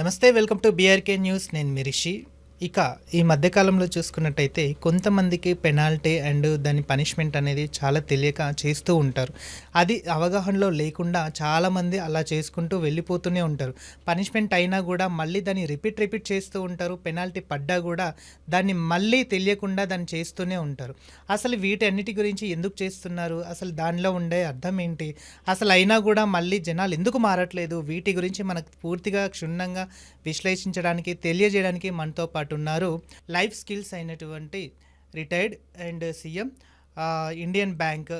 నమస్తే welcome to BRK news నేను మిరిషి ఇక ఈ మధ్యకాలంలో చూసుకున్నట్టయితే కొంతమందికి పెనాల్టీ అండ్ దాని పనిష్మెంట్ అనేది చాలా తెలియక చేస్తూ ఉంటారు. అది అవగాహనలో లేకుండా చాలామంది అలా చేసుకుంటూ వెళ్ళిపోతూనే ఉంటారు. పనిష్మెంట్ అయినా కూడా మళ్ళీ దాన్ని రిపీట్ రిపీట్ చేస్తూ ఉంటారు. పెనాల్టీ పడ్డా కూడా దాన్ని మళ్ళీ తెలియకుండా దాన్ని చేస్తూనే ఉంటారు. అసలు వీటన్నిటి గురించి ఎందుకు చేస్తున్నారు? అసలు దానిలో ఉండే అర్థం ఏంటి? అసలు అయినా కూడా మళ్ళీ జనాలు ఎందుకు మారట్లేదు? వీటి గురించి మనకు పూర్తిగా క్షుణ్ణంగా విశ్లేషించడానికి తెలియజేయడానికి మనతో పాటు ఉన్నారు లైఫ్ స్కిల్స్ అయినటువంటి retired and CM Indian bank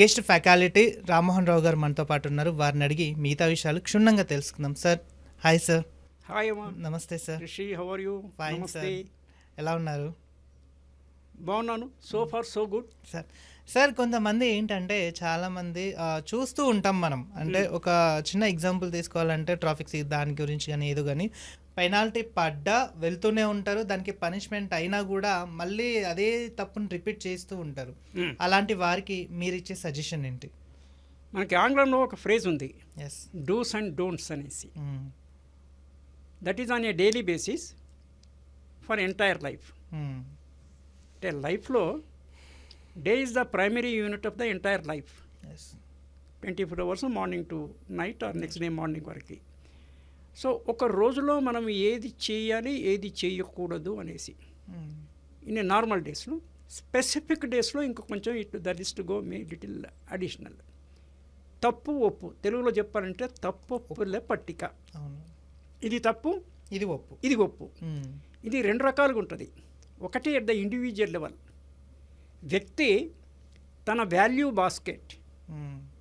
guest faculty Rammohan Rao గారు మనతో పాటు ఉన్నారు. వారిని అడిగి మిగతా విషయాలు క్షుణ్ణంగా తెలుసుకుందాం. Sir hi sir. హాయ్ నమస్తే sir. Rishi how are you fine sir ఎలా ఉన్నారు? బాగున్నాను. So far so good sir sir కొంతమంది ఏంటంటే చాలామంది చూస్తూ ఉంటాం మనం. అంటే ఒక చిన్న ఎగ్జాంపుల్ తీసుకోవాలంటే ట్రాఫిక్ దాని గురించి కానీ ఏదో కానీ. పెనాల్టీ పడ్డా వెళ్తూనే ఉంటారు. దానికి పనిష్మెంట్ అయినా కూడా మళ్ళీ అదే తప్పును రిపీట్ చేస్తూ ఉంటారు. అలాంటి వారికి మీరు ఇచ్చే సజెషన్ ఏంటి? మనకి ఆంగ్లంలో ఒక ఫ్రేజ్ ఉంది. ఎస్ డూస్ అండ్ డోంట్స్ అనేసి. That is on a daily basis for entire life అంటే లైఫ్లో day is the primary unit of the entire life. Twenty four hours morning to night or next day morning వరకు. So ఒక రోజులో మనం ఏది చేయాలి ఏది చేయకూడదు అనేసి. ఇన్ నార్మల్ డేస్లో. స్పెసిఫిక్ డేస్లో ఇంక కొంచెం ఇటు the list go may little additional. తప్పు ఒప్పు. తెలుగులో చెప్పాలంటే తప్పు ఒప్పులే పట్టిక. ఇది తప్పు ఇది ఒప్పు. ఇది ఒప్పు. మ్మ్. ఇది రెండు రకాలుగా ఉంటుంది. ఒకటి ఎట్ ద ఇండివిజువల్ లెవెల్. వ్యక్తి తన వాల్యూ బాస్కెట్. అంటే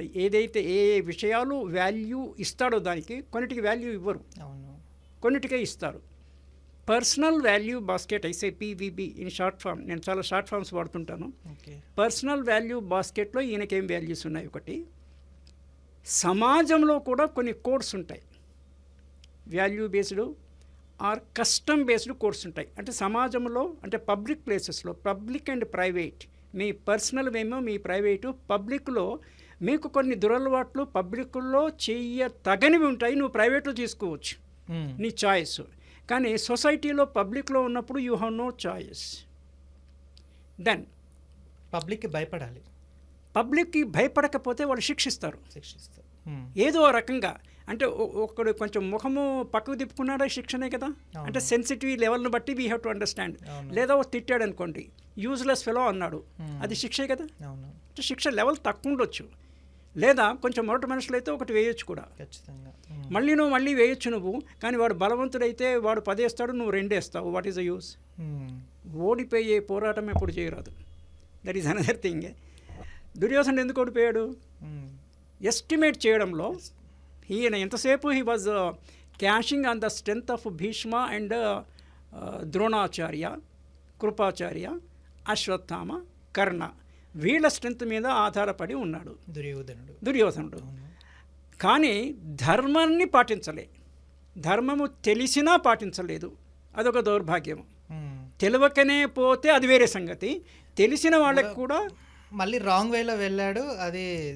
ఏదైతే ఏ ఏ విషయాలు వాల్యూ ఇస్తాడో దానికి కొన్నిటికి వాల్యూ ఇవ్వరు. అవును. కొన్నిటికే ఇస్తారు. పర్సనల్ వాల్యూ బాస్కెట్ ఐసే పీవీబీ ఇన్ షార్ట్ ఫామ్ నేను చాలా షార్ట్ ఫామ్స్ వాడుతుంటాను. ఓకే. పర్సనల్ వాల్యూ బాస్కెట్లో ఈయనకేం వాల్యూస్ ఉన్నాయి ఒకటి సమాజంలో కూడా కొన్ని కోడ్స్ ఉంటాయి. Value based or custom based codes ఉంటాయి. అంటే సమాజంలో అంటే పబ్లిక్ ప్లేసెస్లో పబ్లిక్ అండ్ ప్రైవేట్ మీ పర్సనల్ ఏమో మీ ప్రైవేటు పబ్లిక్లో మీకు కొన్ని దురలవాట్లు పబ్లిక్లో చెయ్య తగనివి ఉంటాయి. నువ్వు ప్రైవేట్లో తీసుకోవచ్చు. మ్మ్. నీ చాయిస్. కానీ సొసైటీలో పబ్లిక్లో ఉన్నప్పుడు you have no choice. Then పబ్లిక్కి భయపడాలి. పబ్లిక్కి భయపడకపోతే వాళ్ళు శిక్షిస్తారు. శిక్షిస్తారు. మ్మ్. ఏదో రకంగా. అంటే ఒకడు కొంచెం ముఖము పక్కకు తిప్పుకున్నాడా శిక్షనే కదా? అంటే సెన్సిటివ్ లెవెల్ని బట్టి వీ హ్యావ్ టు అండర్స్టాండ్. లేదా తిట్టాడు అనుకోండి యూజ్లెస్ ఫెలో అన్నాడు. అది శిక్షే కదా? అంటే శిక్ష లెవెల్ తక్కువ ఉండొచ్చు. లేదా కొంచెం మొరటి మనుషులు అయితే ఒకటి వేయొచ్చు కూడా. ఖచ్చితంగా. మళ్ళీ నువ్వు మళ్ళీ వేయొచ్చు నువ్వు కానీ వాడు బలవంతుడైతే వాడు పదేస్తాడు నువ్వు రెండేస్తావు. What is the use. ఓడిపోయే పోరాటం ఎప్పుడు చేయరాదు. దట్ ఈస్ అనదర్ థింగ్ దుర్యోధనుడు ఎందుకు ఓడిపోయాడు. ఎస్టిమేట్ చేయడంలో ఈయన ఎంతసేపు he was cashing on the strength of Bhishma and Dronacharya Kripacharya Ashwatthama Karna వీళ్ళ స్ట్రెంగ్త్ మీద ఆధారపడి ఉన్నాడు. దుర్యోధనుడు. దుర్యోధనుడు. కానీ ధర్మాన్ని పాటించలే. ధర్మము తెలిసినా పాటించలేదు. అదొక దౌర్భాగ్యం మ్మ్. తెలియకనే పోతే అది వేరే సంగతి. తెలిసిన వాళ్ళకి కూడా మళ్ళీ రాంగ్ వేలో వెళ్ళాడు. అది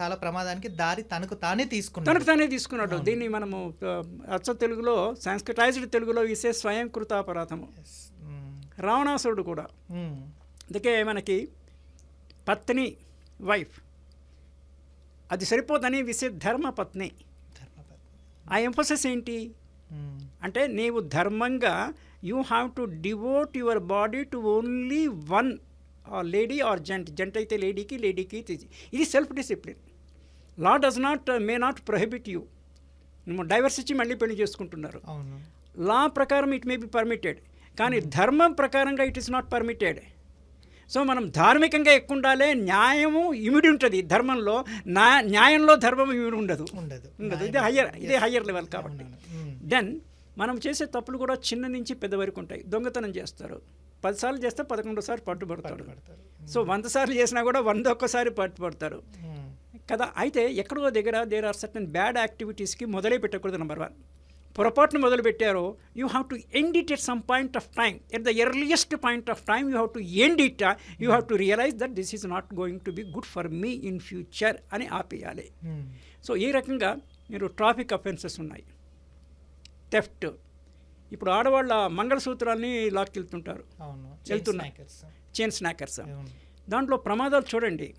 చాలా ప్రమాదానికి దారి తనకు తానే తీసుకున్నాడు. తనకు తానే తీసుకున్నాడు. దీన్ని మనము అచ్చ తెలుగులో సాంస్క్రిటైజ్డ్ తెలుగులో ఇసే స్వయం కృతాపరాధము. రావణాసురుడు కూడా. అందుకే మనకి పత్ని వైఫ్. అది సరిపోదని విసే ధర్మ పత్ని. ధర్మపత్ని. ఆ ఎంఫోసిస్ ఏంటి? మ్మ్. అంటే నీవు ధర్మంగా you have to devote your body to only one lady or gent gent అయితే లేడీకి లేడీకి ఇది- ఇది self discipline law does not may not prohibit you నువ్వు డైవర్స్ ఇచ్చి మళ్ళీ పెళ్ళి చేసుకుంటున్నారు. లా ప్రకారం ఇట్ మే బి పర్మిటెడ్ కానీ ధర్మం ప్రకారంగా it is not permitted so మనం ధార్మికంగా ఎక్కువ ఉండాలి న్యాయము ఇమిడి ఉంటుంది. ధర్మంలో నా న్యాయంలో ధర్మం ఇమిడి ఉండదు. ఉండదు. ఉండదు. ఇది హయ్యర్ ఇదే హయ్యర్ లెవెల్ కాబట్టి. దెన్ మనం చేసే తప్పులు కూడా చిన్న నుంచి పెద్ద వరకు ఉంటాయి. దొంగతనం చేస్తారు. పదిసార్లు చేస్తే పదకొండు సార్లు పట్టుబడతాడు సో వంద సార్లు చేసినా కూడా వంద ఒక్కసారి పట్టుబడతారు. కదా అయితే ఎక్కడో దగ్గర దేర్ ఆర్ సర్టన్ బ్యాడ్ యాక్టివిటీస్కి మొదలే పెట్టకూడదు నెంబర్ వన్ పొరపాటును మొదలు పెట్టారో you have to end it at some point of time at the earliest point of time you have to end it you have to realise that this is not going to be good for me in future అని ఆపేయాలి. So ఈ రకంగా మీరు traffic offences ఉన్నాయి. Theft ఇప్పుడు ఆడవాళ్ళ మంగళసూత్రాల్ని లాక్కెళ్తుంటారు అవును. వెళ్తున్నా. Snackers. Chain snatchers. దాంట్లో ప్రమాదాలు చూడండి.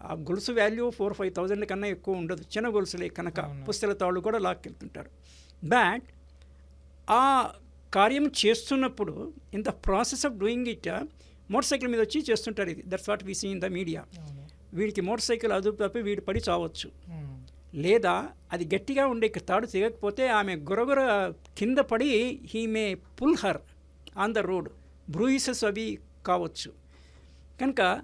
ఆ గొలుసు వాల్యూ ఫోర్ ఫైవ్ థౌజండ్ కన్నా ఎక్కువ ఉండదు. చిన్న గొలుసులే కనుక. పుస్తల తాళ్ళు కూడా లాక్కెళ్తుంటారు బట్ ఆ కార్యం చేస్తున్నప్పుడు in the process of doing it motor cycle మీద వచ్చి చేస్తుంటారు ఇది. That's what we see in the media. వీడికి మోటార్ సైకిల్ అదుపు తప్పి వీడు పడి చావచ్చు. లేదా అది గట్టిగా ఉండే తాడు తెగకపోతే ఆమె గురగుర కింద పడి he may pull her on the road bruises అవి కావచ్చు. కనుక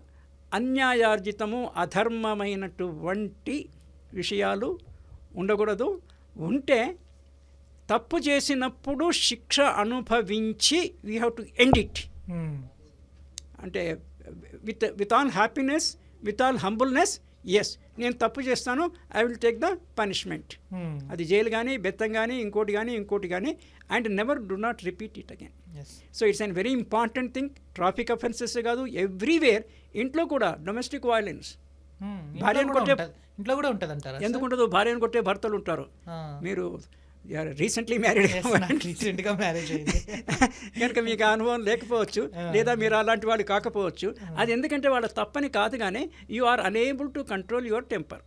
అన్యాయార్జితము అధర్మమైనటువంటి విషయాలు ఉండకూడదు. ఉంటే తప్పు చేసినప్పుడు శిక్ష అనుభవించి we have to end it. అంటే with with all happiness with all humbleness yes నేను తప్పు చేస్తాను I will take the punishment. అది జైలు కానీ బెత్తం కానీ ఇంకోటి కానీ ఇంకోటి కానీ and never do not repeat it again Yes. So it's an very important thing traffic offences కాదు ఎవ్రీవేర్ ఇంట్లో కూడా డొమెస్టిక్ వైలెన్స్ ఉమ్. ఇంట్లో భార్యను కొట్టే-. ఇంట్లో కూడా ఉంటుంది అంటారా ఎందుకు భార్యను కొట్టే భర్తలు ఉంటారు మీరు రీసెంట్లీ మ్యారీడ్ రీసెంట్గా మ్యారేజ్ అయింది. కనుక మీకు అనుభవం లేకపోవచ్చు లేదా మీరు అలాంటి వాళ్ళు కాకపోవచ్చు అది ఎందుకంటే వాళ్ళ తప్పని కాదు కానీ you are unable to control your temper.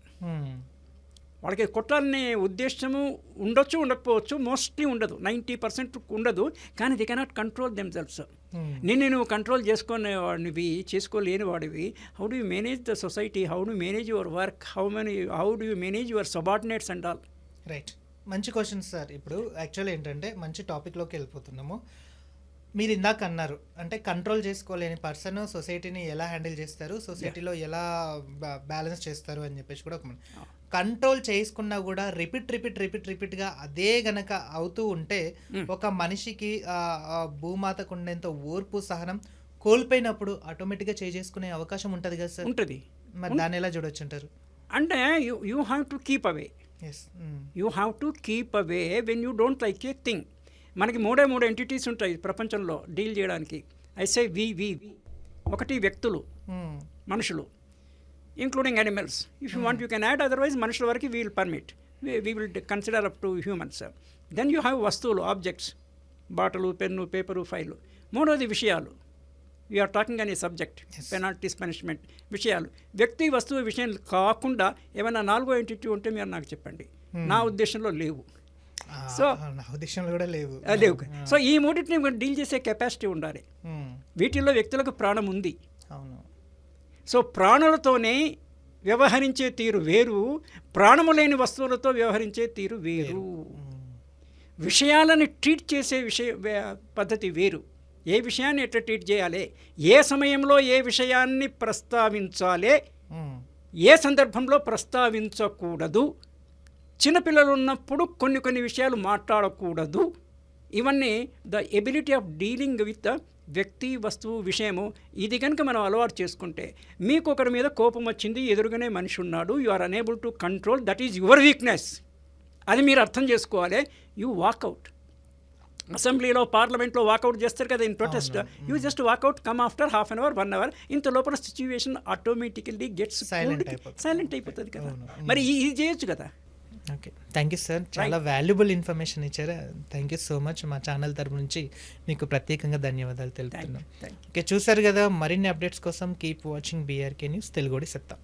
వాళ్ళకి కొట్టాలనే ఉద్దేశము ఉండొచ్చు ఉండకపోవచ్చు మోస్ట్లీ ఉండదు. నైంటీ పర్సెంట్ ఉండదు కానీ they cannot control them um. నిన్ను నువ్వు కంట్రోల్ చేసుకునే వాడివి చేసుకోలేని వాడివి how do you manage the society how do manage your work how many how do you manage your subordinates and all right మంచి క్వశ్చన్ సార్ ఇప్పుడు యాక్చువల్ ఏంటంటే మంచి టాపిక్లోకి వెళ్ళిపోతున్నాము. మీరు ఇందాక అన్నారు అంటే కంట్రోల్ చేసుకోలేని పర్సన్ సొసైటీని ఎలా హ్యాండిల్ చేస్తారు సొసైటీలో ఎలా బ్యాలెన్స్ చేస్తారు అని చెప్పేసి కూడా ఒక కంట్రోల్ చేసుకున్నా కూడా రిపీట్ రిపీట్ రిపీట్ రిపీట్గా అదే గనక అవుతూ ఉంటే ఒక మనిషికి భూమాతకు ఉండేంత ఓర్పు సహనం కోల్పోయినప్పుడు ఆటోమేటిక్గా చేసుకునే అవకాశం ఉంటుంది కదా సార్ ఉంటుంది. మరి దాన్ని ఎలా చూడొచ్చు అంటారు? అంటే you you have to keep away yes you have to keep away when you don't like a thing మనకి మూడే మూడు ఎంటిటీస్ ఉంటాయి ప్రపంచంలో డీల్ చేయడానికి. ఐసే వి వి వి ఒకటి వ్యక్తులు మనుషులు including animals if you want you can add otherwise మనుషుల వరకు we will permit we will consider up to humans then you have వస్తువులు ఆబ్జెక్ట్స్ బాటలు పెన్ను పేపరు ఫైలు మూడోది విషయాలు. ఆర్ టాకింగ్ అనే సబ్జెక్ట్ పెనాల్టీస్ పనిష్మెంట్ విషయాలు. వ్యక్తి వస్తువు విషయం కాకుండా ఏమైనా నాలుగో ఎంటిటీ ఉంటే మీరు నాకు చెప్పండి. నా ఉద్దేశంలో లేవు. నా ఉద్దేశంలో కూడా లేవు. లేవు. సో ఈ మూడింటిని డీల్ చేసే కెపాసిటీ ఉండాలి. ఉమ్, వీటిల్లో వ్యక్తులకు ప్రాణం ఉంది. అవును. సో ప్రాణులతోనే వ్యవహరించే తీరు వేరు ప్రాణము లేని వస్తువులతో వ్యవహరించే తీరు వేరు. విషయాలను ట్రీట్ చేసే విషయ పద్ధతి వేరు. ఏ విషయాన్ని ఎట్లా ట్రీట్ చేయాలి? ఏ సమయంలో ఏ విషయాన్ని ప్రస్తావించాలి? ఏ సందర్భంలో ప్రస్తావించకూడదు? చిన్నపిల్లలు ఉన్నప్పుడు కొన్ని కొన్ని విషయాలు మాట్లాడకూడదు. ఇవన్నీ the ability of dealing with వ్యక్తి వస్తువు విషయము. ఇది కనుక మనం అలవాటు చేసుకుంటే మీకు ఒకరి మీద కోపం వచ్చింది ఎదురుగానే మనిషి ఉన్నాడు you are unable to control that is your weakness అది మీరు అర్థం చేసుకోవాలి. యూ వాకౌట్ అసెంబ్లీలో పార్లమెంట్లో వాకౌట్ చేస్తారు కదా in protest. You just walkout come after half an hour one hour ఇంత లోపల సిచ్యువేషన్ ఆటోమేటికల్లీ గెట్స్ అయిపోతుంది. సైలెంట్ అయిపోతుంది కదా. మరి ఇది చేయొచ్చు కదా? ఓకే. థ్యాంక్ యూ సార్ చాలా వాల్యుబుల్ ఇన్ఫర్మేషన్ ఇచ్చారు. థ్యాంక్ యూ సో మచ్ మా ఛానల్ తరపు నుంచి మీకు ప్రత్యేకంగా ధన్యవాదాలు తెలుపుతున్నాం. ఓకే చూసారు కదా మరిన్ని అప్డేట్స్ కోసం కీప్ వాచింగ్ బీఆర్కే న్యూస్ తెలుగుడి సత్తా